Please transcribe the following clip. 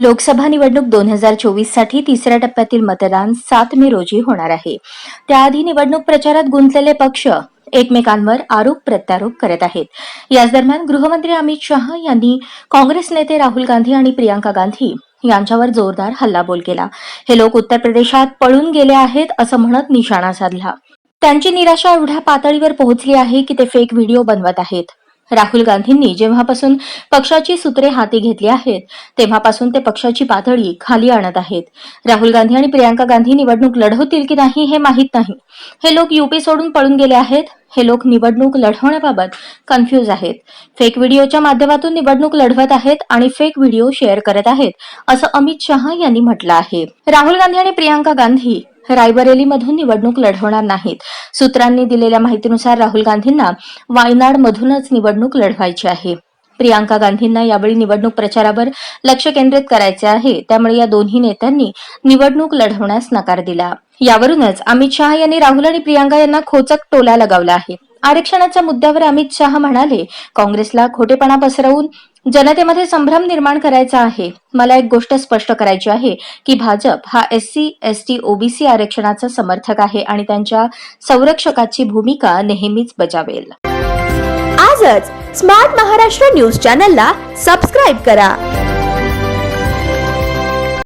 लोकसभा निवडणूक दोन हजार चोवीससाठी तिसऱ्या टप्प्यातील मतदान सात मे रोजी होणार आहे. त्याआधी निवडणूक प्रचारात गुंतलेले पक्ष एकमेकांवर आरोप प्रत्यारोप करत आहेत. याच दरम्यान गृहमंत्री अमित शहा यांनी काँग्रेस नेते राहुल गांधी आणि प्रियांका गांधी यांच्यावर जोरदार हल्लाबोल केला. हे लोक उत्तर प्रदेशात पळून गेले आहेत असं म्हणत निशाणा साधला. त्यांची निराशा एवढ्या पातळीवर पोहोचली आहे की ते फेक व्हिडिओ बनवत आहेत. राहुल गांधींनी जेव्हापासून पक्षाची सूत्रे हाती घेतली आहेत तेव्हापासून ते पक्षाची पातळी खाली आणत आहेत. राहुल गांधी आणि प्रियांका गांधी निवडणूक लढवतील की नाही हे माहीत नाही. हे लोक युपी सोडून पळून गेले आहेत हे लोक निवडणूक लढवण्याबाबत कन्फ्यूज आहेत. फेक व्हिडिओच्या माध्यमातून निवडणूक लढवत आहेत आणि फेक व्हिडिओ शेअर करत आहेत असं अमित शहा यांनी म्हटलं आहे. राहुल गांधी आणि प्रियांका गांधी रायबरेलीमधून निवडणूक लढवणार नाहीत. सूत्रांनी दिलेल्या माहितीनुसार राहुल गांधींना वायनाडमधूनच निवडणूक लढवायची आहे. प्रियांका गांधींना यावेळी निवडणूक प्रचारावर लक्ष केंद्रित करायचे आहे. त्यामुळे या दोन्ही नेत्यांनी निवडणूक लढवण्यास नकार दिला. यावरूनच अमित शहा यांनी राहुल आणि प्रियांका यांना खोचक टोला लगावला आहे. आरक्षणाच्या मुद्द्यावर अमित शहा म्हणाले काँग्रेसला खोटेपणा पसरवून जनतेमध्ये संभ्रम निर्माण करायचा आहे. मला एक गोष्ट स्पष्ट करायची आहे की भाजप हा एस सी एस टी ओबीसी आरक्षणाचा समर्थक आहे आणि त्यांच्या संरक्षकाची भूमिका नेहमीच बजावेल. आजच स्मार्ट महाराष्ट्र न्यूज चॅनलला सबस्क्राईब करा.